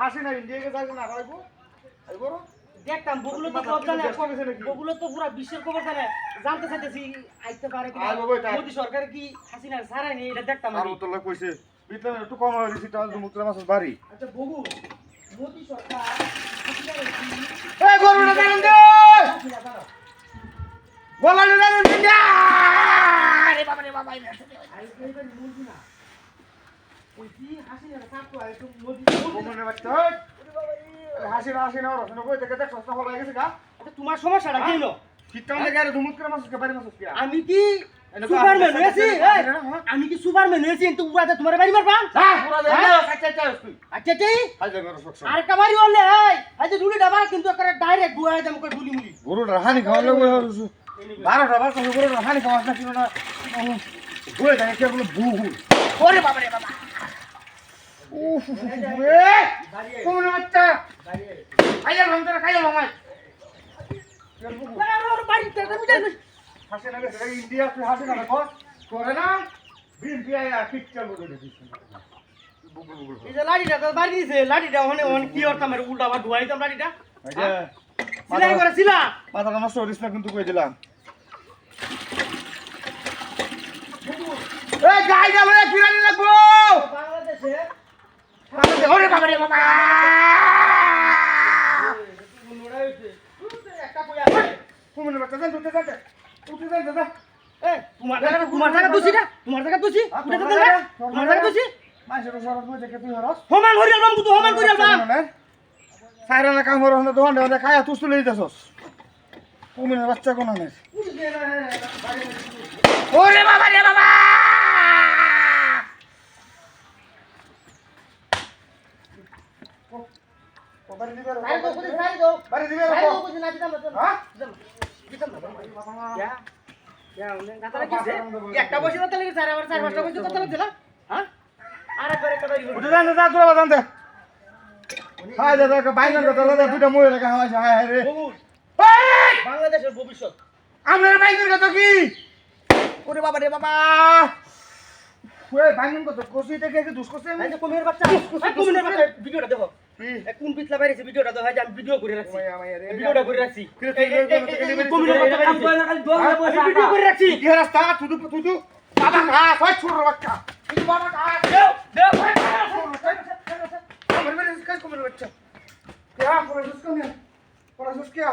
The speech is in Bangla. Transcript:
হাসি না ইন্ডিয়া না দেখতাম জানে জানতে চাইতেছি আইতে পারে কি। মোদি সরকার কি এটা দেখতাম আর তোলা কইছে কম হয়ে গেছে তাহলে বাড়ি আচ্ছা বগু মোদি সরকার হাসিনার কি এই গরুটা জানেন দে হাসিনা দাঁড়াও। বলালে জানেন দে আরে বাবা রে বাবা আই কইবেন মোদি না ওই কি হাসিনার কাকু আই তো মোদি মনে বাচ্চা হাসি না না কই দেখ সস্তা হয়ে গেছে গা। তোমার সমস্যাটা কি হলো? আমি কি সুপারম্যান হয়েছি? হ্যাঁ? আমি কি সুপারম্যান হয়েছি? কিন্তু উড়াতে তোমার বাড়ি মারবা? হ্যাঁ পুরা আচ্ছা তুই আচ্ছা আর একটা বাড়ি হলে এই ডাবা কিন্তু একটা ডাইরেক্ট বুয়া দেম করে ঢুলি মুলি খাওয়া লাগবে বারোটা হানি না না থাকে কে বলে বু বু ওরে বাবা রে বাবা। উফ উফ, উফ, উফ, রে কোন বাচ্চা। খাইয়া ভাঙতে খাইয়া ভাঙাই হাসে না গেছে ইন্ডিয়া তুই হাসে না দেখো। করে না বিএনপি আয়া পিকচার বলে দিছিস বুবুল বুবুল এই যে লাঠিটা তো বাড়ি দিছে লাঠিটা ওখানে ওখানে কি করতাম আর উল্টা আবার ধুয়াইতাম লাঠিটা? এই যে সিলাই করে ছিলা মাথাটা নষ্ট করিস না কিন্তু কই দিলাম? গেল রে ফিরানি লাগবো। বাংলাদেশে। ওরে বাবা রে তোমার জায়গা তোমার জায়গা না তোমার জায়গা উঠে তোমার জায়গা দেখে তুই হরস তুই সাইরা না কাম হরস না দোকান দোকান খায়া তুই তুলে দিতেছস। তুমি বাচ্চা কোন ওরে বাবা রে বাবা! একটা বসে কথা লাগে চার আবার চার পাঁচটা বসে উঠে দাদা বাইনার দাদা দুটা মুড়ে রাখা রে বাংলাদেশের ভবিষ্যৎ কথা কি? ওরে বাবা রে বাবা। ওই বাইকের কথা কষি থেকে কি দুষ করছে আমি এই যে কুমির বাচ্চা এই কুমিরের বাচ্চা ভিডিওটা দেখো কি এই কোন পিছলা বাইরেছে ভিডিওটা দেখো এই যে আমি ভিডিও করে রাখছি ওই আমার রে এই ভিডিওটা করে রাখছি কি রে, তুই এই- এই- এই- তুই এই- তুই এই কুমিরের বাচ্চা বাইরেছে। হ্যাঁ? আমি ভিডিও করে রাখছি কি রাস্তা তুই তুই তুই বাবা কা কই ছোট বাচ্চা তুই বাবা কা দেও দেও আমার মেরে কাজ করে বাচ্চা क्या पर उसको नहीं पर उसको क्या